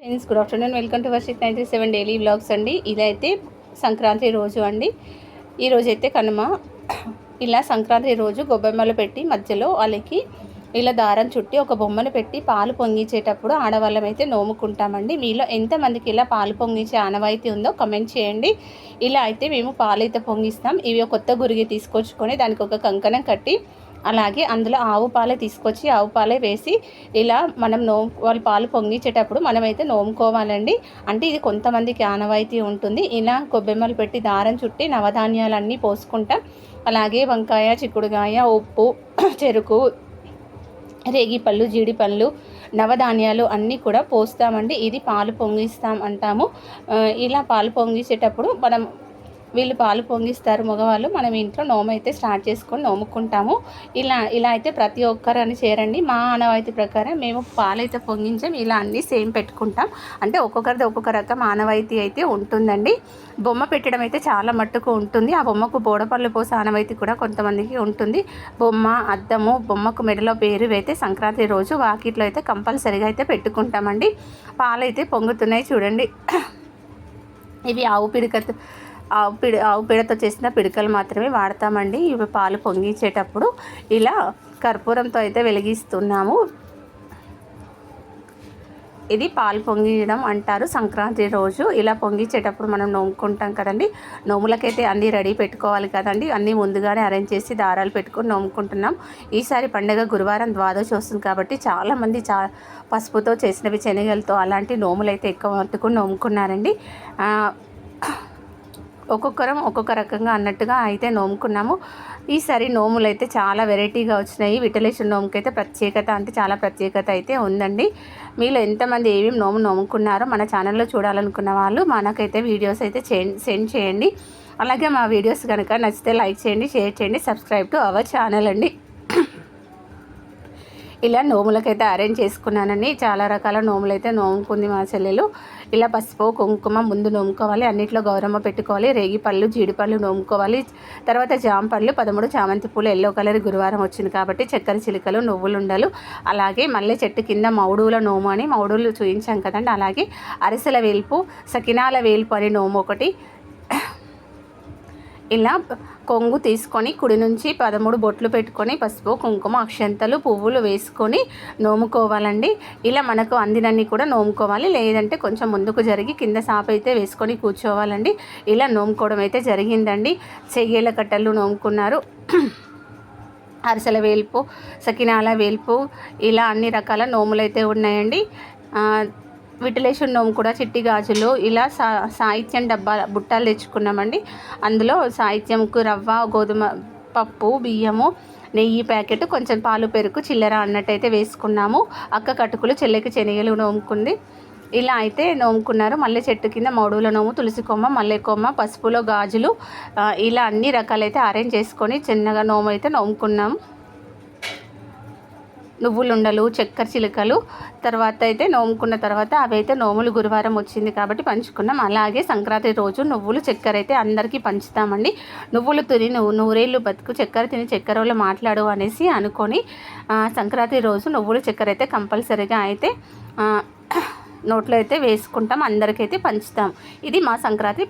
Friends good afternoon. Welcome to Varshith ninety seven daily vlogs అండి. ఇదైతే సంక్రాంతి రోజు అండి. ఈరోజు అయితే కనుమ. ఇలా సంక్రాంతి రోజు గొబ్బెమ్మలు పెట్టి మధ్యలో వాళ్ళకి ఇలా దారం చుట్టి ఒక బొమ్మను పెట్టి పాలు పొంగించేటప్పుడు ఆడవాళ్ళం అయితే నోముకుంటామండి. మీలో ఎంతమందికి ఇలా పాలు పొంగించే ఆనవాయితీ ఉందో కమెంట్ చేయండి. ఇలా అయితే మేము పాలు అయితే పొంగిస్తాం. ఇవి కొత్త గురిగి తీసుకొచ్చుకొని దానికి ఒక కంకణం కట్టి అలాగే అందులో ఆవు పాలే తీసుకొచ్చి ఆవు పాలే వేసి ఇలా మనం నో వాళ్ళు పాలు పొంగించేటప్పుడు మనమైతే నోముకోవాలండి. అంటే ఇది కొంతమందికి ఆనవాయితీ ఉంటుంది. ఇలా కొబ్బెమ్మలు పెట్టి దారం చుట్టి నవధాన్యాలన్నీ పోసుకుంటాం అలాగే వంకాయ చిక్కుడుగాయ ఉప్పు చెరుకు రేగిపళ్ళు జీడిపళ్ళు నవధాన్యాలు అన్నీ కూడా పోస్తామండి. ఇది పాలు పొంగిస్తాం అంటాము. ఇలా పాలు పొంగించేటప్పుడు మనం వీళ్ళు పాలు పొంగిస్తారు మగవాళ్ళు. మనం ఇంట్లో నోము అయితే స్టార్ట్ చేసుకొని నోముకుంటాము. ఇలా ఇలా అయితే ప్రతి ఒక్కరు అని చేరండి మా ఆనవాయితీ ప్రకారం మేము పాలు అయితే పొంగించాం. ఇలా అన్నీ సేమ్ పెట్టుకుంటాం. అంటే ఒక్కొక్కరిది ఒక్కొక్క రకం ఆనవాయితీ అయితే ఉంటుందండి. బొమ్మ పెట్టడం అయితే చాలా మట్టుకు ఉంటుంది. ఆ బొమ్మకు బోడపళ్ళు పోసే ఆనవాయితీ కూడా కొంతమందికి ఉంటుంది. బొమ్మ అద్దము బొమ్మకు మెడలో పేరు అయితే సంక్రాంతి రోజు వాకిట్లో అయితే కంపల్సరీగా అయితే పెట్టుకుంటామండి. పాలు అయితే పొంగుతున్నాయి చూడండి. ఇవి ఆవు పిడికతో ఆవు పిడి ఆవు పిడతో చేసిన పిడకలు మాత్రమే వాడతామండి. ఇవి పాలు పొంగించేటప్పుడు ఇలా కర్పూరంతో అయితే వెలిగిస్తున్నాము. ఇది పాలు పొంగియడం అంటారు సంక్రాంతి రోజు. ఇలా పొంగించేటప్పుడు మనం నోముకుంటాం కదండి. నోములకైతే అన్నీ రెడీ పెట్టుకోవాలి కదండి. అన్నీ ముందుగానే అరేంజ్ చేసి దారాలు పెట్టుకొని నోముకుంటున్నాం. ఈసారి పండగ గురువారం ద్వాదశి వస్తుంది కాబట్టి చాలామంది చా పసుపుతో చేసినవి శనగలతో అలాంటి నోములు అయితే ఎక్కువ మట్టుకుని నోముకున్నారండి. ఒక్కొక్కరం ఒక్కొక్క రకంగా అన్నట్టుగా అయితే నోముకున్నాము. ఈసారి నోములు అయితే చాలా వెరైటీగా వచ్చినాయి. విటలేషన్ నోముకి అయితే ప్రత్యేకత అంటే చాలా ప్రత్యేకత అయితే ఉందండి. మీలో ఎంతమంది ఏమేమి నోము నోముకున్నారో మన ఛానల్లో చూడాలనుకున్న వాళ్ళు మనకైతే వీడియోస్ అయితే సెండ్ చేయండి. అలాగే మా వీడియోస్ కనుక నచ్చితే లైక్ చేయండి షేర్ చేయండి సబ్స్క్రైబ్ టు అవర్ ఛానల్ అండి. ఇలా నోములకైతే అరేంజ్ చేసుకున్నానని చాలా రకాల నోములు అయితే నోముకుంది మా చెల్లెలు. ఇలా పసుపు కుంకుమ ముందు నోముకోవాలి అన్నిట్లో గౌరమ్మ పెట్టుకోవాలి రేగిపళ్ళు జీడిపళ్ళు నోముకోవాలి. తర్వాత జామపళ్ళు పదమూడు చామంతి పూలు ఎల్లో కలర్ గురువారం వచ్చింది కాబట్టి చక్కెర చిలుకలు నువ్వులు ఉండలు అలాగే మల్లె చెట్టు కింద మౌడుల నోము అని మౌడులు చూపించాం కదండి. అలాగే అరిసెల వేల్పు సకినాల వేల్పు అనే నోము ఒకటి ఇలా కొంగు తీసుకొని కుడి నుంచి పదమూడు బొట్లు పెట్టుకొని పసుపు కుంకుమ అక్షంతలు పువ్వులు వేసుకొని నోముకోవాలండి. ఇలా మనకు అందినన్ని కూడా నోముకోవాలి. లేదంటే కొంచెం ముందుకు జరిగి కింద సాప అయితే వేసుకొని కూర్చోవాలండి. ఇలా నోముకోవడం అయితే జరిగిందండి. చెయ్యేల కట్టలు నోముకున్నారు. అరిసెల వేల్పు సకినాల వేల్పు ఇలా అన్ని రకాల నోములు అయితే ఉన్నాయండి విటిలేషన్ నోము కూడా చిట్టి గాజులు ఇలా సా సాహిత్యం డబ్బా బుట్టాలు తెచ్చుకున్నామండి. అందులో సాహిత్యంకు రవ్వ గోధుమ పప్పు బియ్యము నెయ్యి ప్యాకెట్ కొంచెం పాలు పెరుగు చిల్లర అన్నట్టయితే వేసుకున్నాము. అక్క కటుకులు చెల్లెకి శనగలు నోముకుంది. ఇలా అయితే నోముకున్నారు. మల్లె చెట్టు కింద మౌడుల నోము తులసి కొమ్మ మల్లె కొమ్మ పసుపులో గాజులు ఇలా అన్ని రకాలైతే అరేంజ్ చేసుకొని చిన్నగా నోము అయితే నోముకున్నాము నువ్వులుండలు చక్కెర చిలుకలు తర్వాత అయితే నోముకున్న తర్వాత అవి అయితే నోములు గురువారం వచ్చింది కాబట్టి పంచుకున్నాం. అలాగే సంక్రాంతి రోజు నువ్వులు చక్కెర అయితే అందరికీ పంచుతామండి. నువ్వులు తిని నువ్వు నూరేళ్ళు బతుకు చక్కెర తిని చక్కెర వాళ్ళు మాట్లాడు అనేసి అనుకొని సంక్రాంతి రోజు నువ్వులు చక్కెర అయితే కంపల్సరీగా అయితే నోట్లో అయితే వేసుకుంటాం. అందరికైతే పంచుతాం. ఇది మా సంక్రాంతి